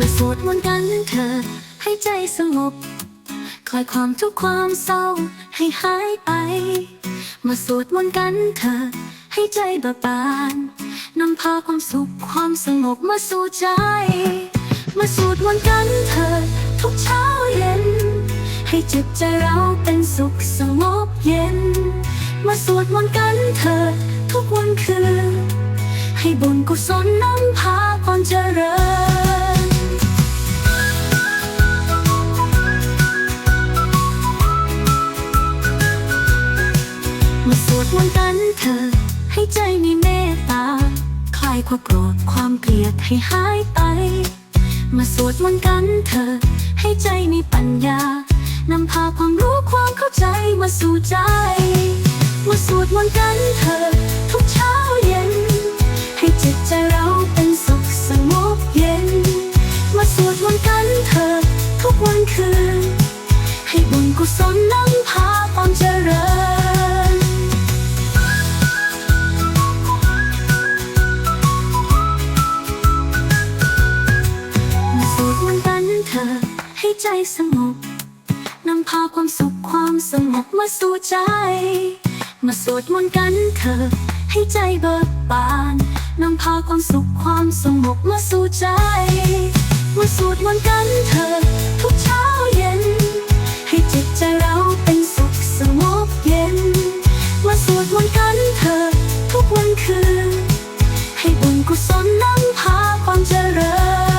มาสวดมนต์กันเถิดให้ใจสงบ คลายความทุกข์ความเศร้าให้หายไป มาสวดมนต์กันเถิดให้ใจเบิกบานนำพาความสุขความสงบมาสู่ใจ มาสวดมนต์กันเถิดทุกเช้าเย็น ให้จิตใจเราเป็นสุขสงบเย็น มาสวดมนต์กันเถิดทุกวันคืนให้บุญกุศลนำพาความเจริญ คลายความโกรธความเกลียดให้หายไป มาสวดมนต์กันเถิดให้ใจมีปัญญานำพาความรู้ความเข้าใจมาสู่ใจ มาสวดมนต์กันเถิดทุกเช้าเย็น ให้จิตใจเราเป็นสุขสงบเย็น มาสวดมนต์กันเถิดทุกวันคืน ให้บุญกุศลนำพาความเจริญ ให้ใจสงบนำพาความสุขความสงบมาสู่ใจ มาสวดมนต์กันเถอะให้ใจเบิกบานนำพาความสุขความสงบมาสู่ใจ มาสวดมนต์กันเถอะทุกเช้าเย็น ให้จิตใจเราเป็นสุขสงบเย็น มาสวดมนต์กันเถอะทุกวันคืน ให้บุญกุศลนำพาความเจริญ